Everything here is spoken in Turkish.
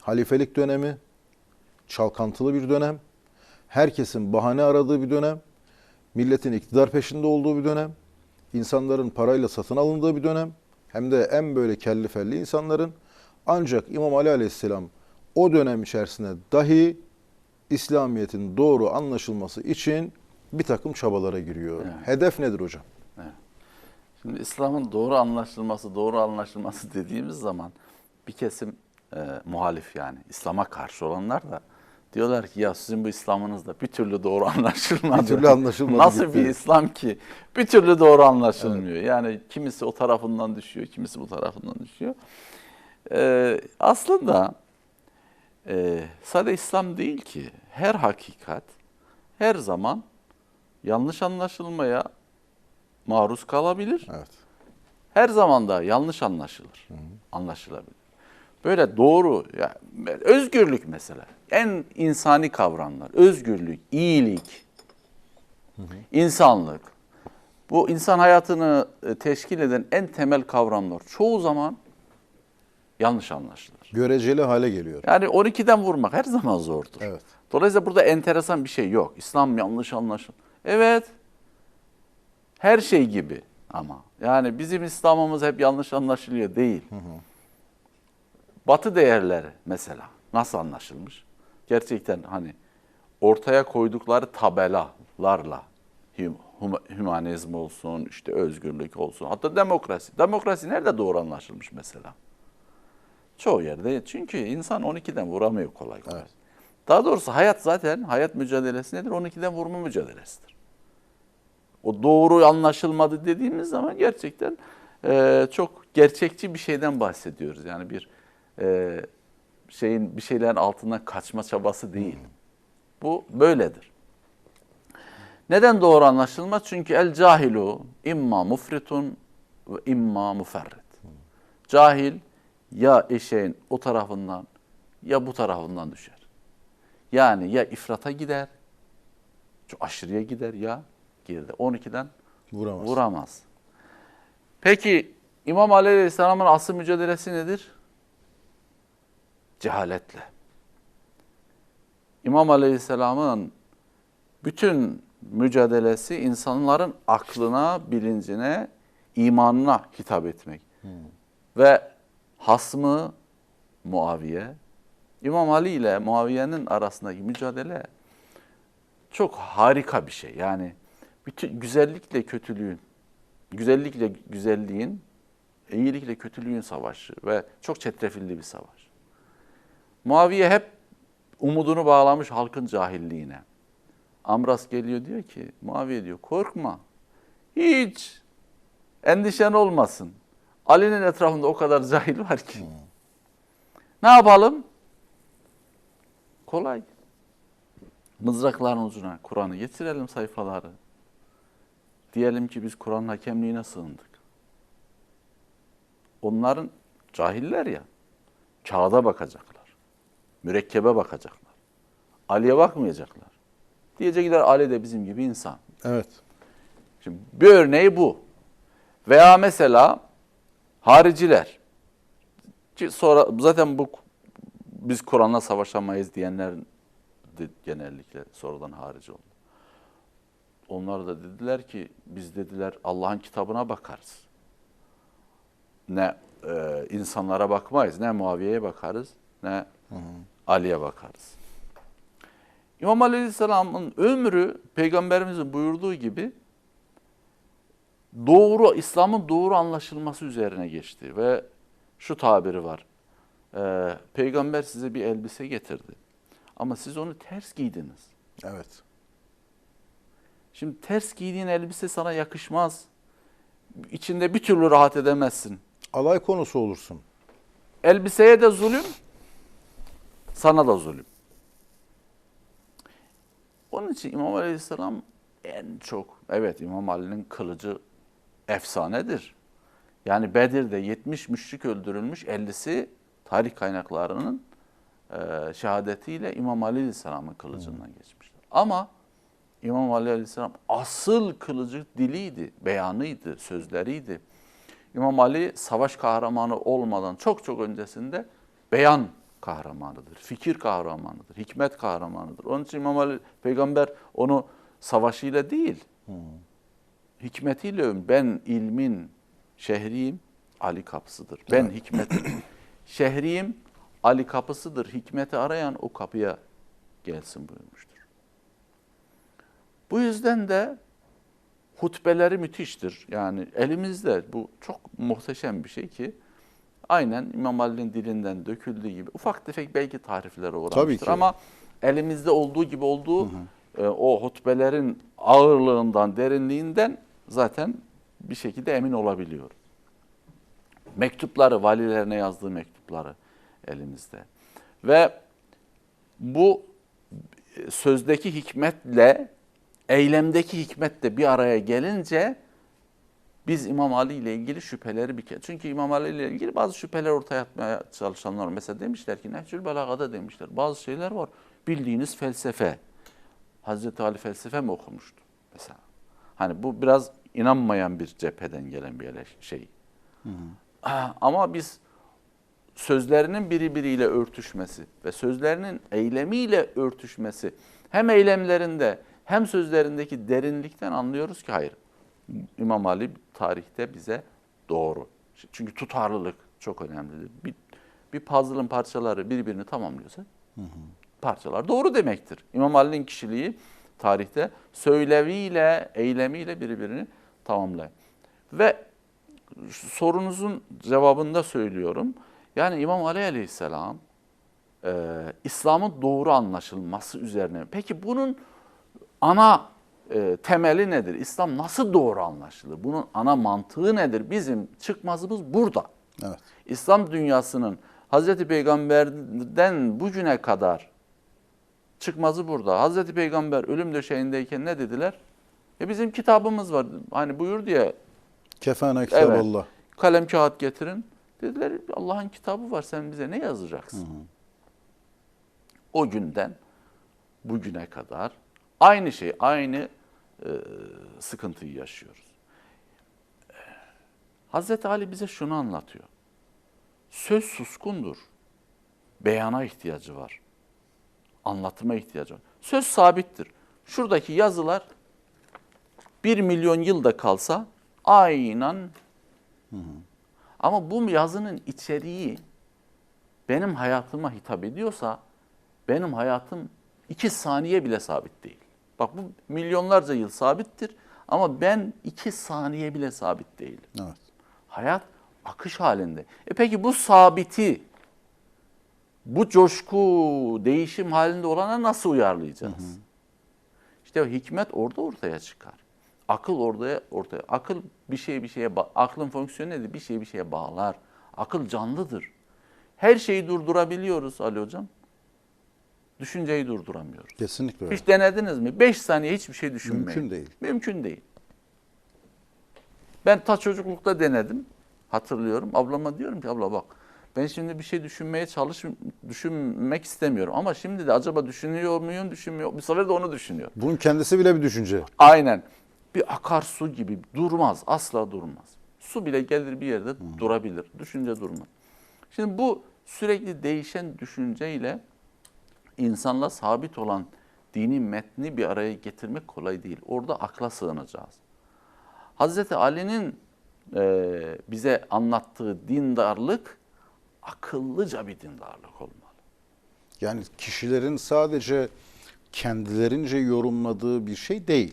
halifelik dönemi, çalkantılı bir dönem, herkesin bahane aradığı bir dönem, milletin iktidar peşinde olduğu bir dönem, insanların parayla satın alındığı bir dönem, hem de en böyle kelli felli insanların ancak İmam Ali Aleyhisselam o dönem içerisinde dahi İslamiyet'in doğru anlaşılması için bir takım çabalara giriyor. Evet. Hedef nedir hocam? Şimdi İslam'ın doğru anlaşılması, doğru anlaşılması dediğimiz zaman bir kesim e, muhalif yani İslam'a karşı olanlar da diyorlar ki ya sizin bu İslam'ınız da bir türlü doğru anlaşılmadı. Bir türlü anlaşılmadı Nasıl gitti. bir İslam ki bir türlü doğru anlaşılmıyor. Yani kimisi o tarafından düşüyor, kimisi bu tarafından düşüyor. E, aslında e, sadece İslam değil ki her hakikat her zaman yanlış anlaşılmaya maruz kalabilir. Evet. Her zaman da yanlış anlaşılır. Anlaşılabilir. Böyle doğru, ya, özgürlük mesela. En insani kavramlar. Özgürlük, iyilik, insanlık. Bu insan hayatını e, teşkil eden en temel kavramlar çoğu zaman yanlış anlaşılır. Göreceli hale geliyor. Yani 12'den vurmak her zaman zordur. Evet. Dolayısıyla burada enteresan bir şey yok. İslam yanlış anlaşıl. Evet. Her şey gibi ama. Yani bizim İslam'ımız hep yanlış anlaşılıyor değil. Batı değerleri mesela nasıl anlaşılmış? Gerçekten hani ortaya koydukları tabelalarla hum- hum- hümanizm olsun, işte özgürlük olsun, hatta demokrasi. Demokrasi nerede doğru anlaşılmış mesela? Çoğu yerde. Çünkü insan 12'den vuramıyor kolay kolay. Evet. Daha doğrusu hayat zaten, hayat mücadelesi nedir? 12'den vurma mücadelesidir. O doğru anlaşılmadı dediğimiz zaman gerçekten e, çok gerçekçi bir şeyden bahsediyoruz. Yani bir e, şeyin bir şeylerin altından kaçma çabası değil. Bu böyledir. Neden doğru anlaşılmaz? Çünkü el cahilu imma mufritun ve imma muferrit. Cahil ya eşeğin o tarafından ya bu tarafından düşer. Yani ya ifrata gider, çok aşırıya gider ya geride. 12'den Vuramaz. vuramaz. Peki İmam Ali Aleyhisselam'ın asıl mücadelesi nedir? Cehaletle. İmam Aleyhisselam'ın bütün mücadelesi insanların aklına, bilincine, imanına hitap etmek. Ve hasmı Muaviye, İmam Ali ile Muaviye'nin arasındaki mücadele çok harika bir şey. Yani bütün güzellikle kötülüğün, güzellikle güzelliğin, iyilikle kötülüğün savaşı ve çok çetrefilli bir savaş. Muaviye hep umudunu bağlamış halkın cahilliğine. Amras geliyor diyor ki, Muaviye diyor korkma. Hiç endişen olmasın. Ali'nin etrafında o kadar cahil var ki. Ne yapalım? Kolay. Mızrakların ucuna Kur'an'ı getirelim sayfaları. Diyelim ki biz Kur'an'ın hakemliğine sığındık. Onların cahiller ya, kağıda bakacaklar. Mürekkebe bakacaklar. Ali'ye bakmayacaklar. Diyecekler Ali de bizim gibi insan. Evet. Şimdi bir örneği bu. Veya mesela hariciler. Sonra zaten bu biz Kur'an'la savaşamayız diyenler de genellikle sonradan harici oldu. Onlar da dediler ki biz dediler Allah'ın kitabına bakarız. Ne e, insanlara bakmayız, ne Muaviye'ye bakarız, ne Ali'ye bakarız. İmam Aleyhisselam'ın ömrü peygamberimizin buyurduğu gibi doğru İslam'ın doğru anlaşılması üzerine geçti ve şu tabiri var. Ee, peygamber size bir elbise getirdi. Ama siz onu ters giydiniz. Evet. Şimdi ters giydiğin elbise sana yakışmaz. İçinde bir türlü rahat edemezsin. Alay konusu olursun. Elbiseye de zulüm, sana da zulüm. Onun için İmam Aleyhisselam en çok, evet İmam Ali'nin kılıcı efsanedir. Yani Bedir'de 70 müşrik öldürülmüş, 50'si tarih kaynaklarının e, şehadetiyle İmam Ali Aleyhisselam'ın kılıcından geçmişler. Ama İmam Ali Aleyhisselam asıl kılıcı diliydi, beyanıydı, sözleriydi. İmam Ali savaş kahramanı olmadan çok çok öncesinde beyan kahramanıdır, fikir kahramanıdır, hikmet kahramanıdır. Onun için İmam Ali peygamber onu savaşıyla değil, hikmetiyle övün. Ben ilmin şehriyim, Ali kapısıdır. Ben hikmetin şehriyim, Ali kapısıdır. Hikmeti arayan o kapıya gelsin buyurmuştur. Bu yüzden de hutbeleri müthiştir. Yani elimizde bu çok muhteşem bir şey ki aynen İmam Ali'nin dilinden döküldüğü gibi ufak tefek belki tariflere uğramıştır ama elimizde olduğu gibi olduğu e, o hutbelerin ağırlığından, derinliğinden zaten bir şekilde emin olabiliyor. Mektupları, valilerine yazdığı mektupları elimizde. Ve bu e, sözdeki hikmetle eylemdeki hikmet de bir araya gelince biz İmam Ali ile ilgili şüpheleri bir kez. Çünkü İmam Ali ile ilgili bazı şüpheler ortaya atmaya çalışanlar. Mesela demişler ki Nehcül Belaga'da demişler. Bazı şeyler var. Bildiğiniz felsefe. Hazreti Ali felsefe mi okumuştu mesela? Hani bu biraz inanmayan bir cepheden gelen bir şey. Ah, Ama biz sözlerinin birbiriyle örtüşmesi ve sözlerinin eylemiyle örtüşmesi hem eylemlerinde hem sözlerindeki derinlikten anlıyoruz ki hayır. İmam Ali tarihte bize doğru. Çünkü tutarlılık çok önemlidir. Bir, bir puzzle'ın parçaları birbirini tamamlıyorsa parçalar doğru demektir. İmam Ali'nin kişiliği tarihte söyleviyle, eylemiyle birbirini tamamlar. Ve sorunuzun cevabında söylüyorum. Yani İmam Ali Aleyhisselam e, İslam'ın doğru anlaşılması üzerine. Peki bunun ana e, temeli nedir? İslam nasıl doğru anlaşılır? Bunun ana mantığı nedir? Bizim çıkmazımız burada. Evet. İslam dünyasının Hazreti Peygamber'den bugüne kadar çıkmazı burada. Hazreti Peygamber ölüm döşeğindeyken ne dediler? E bizim kitabımız var. Hani buyur diye Kefene kitaballah. kalem kağıt getirin. Dediler Allah'ın kitabı var sen bize ne yazacaksın? O günden bugüne kadar aynı şey, aynı sıkıntıyı yaşıyoruz. E, Hazreti Ali bize şunu anlatıyor. Söz suskundur. Beyana ihtiyacı var. Anlatıma ihtiyacı var. Söz sabittir. Şuradaki yazılar bir milyon yılda kalsa aynen ama bu yazının içeriği benim hayatıma hitap ediyorsa benim hayatım iki saniye bile sabit değil. Bak bu milyonlarca yıl sabittir ama ben iki saniye bile sabit değilim. Evet. Hayat akış halinde. E peki bu sabiti, bu coşku, değişim halinde olana nasıl uyarlayacağız? İşte o hikmet orada ortaya çıkar. Akıl orada ortaya. Akıl bir şey bir şeye aklın fonksiyonu nedir? Bir şey bir şeye bağlar. Akıl canlıdır. Her şeyi durdurabiliyoruz Ali hocam. Düşünceyi durduramıyoruz. Kesinlikle öyle. Hiç denediniz mi? 5 saniye hiçbir şey düşünmeyin. Mümkün değil. Mümkün değil. Ben ta çocuklukta denedim. Hatırlıyorum. Ablama diyorum ki abla bak ben şimdi bir şey düşünmeye çalış düşünmek istemiyorum. Ama şimdi de acaba düşünüyor muyum, düşünmüyor Bu sefer de onu düşünüyor. Bunun kendisi bile bir düşünce. Aynen. Bir akarsu gibi durmaz. Asla durmaz. Su bile gelir bir yerde durabilir. Düşünce durmaz. Şimdi bu sürekli değişen düşünceyle insanla sabit olan dini metni bir araya getirmek kolay değil. Orada akla sığınacağız. Hazreti Ali'nin e, bize anlattığı dindarlık akıllıca bir dindarlık olmalı. Yani kişilerin sadece kendilerince yorumladığı bir şey değil.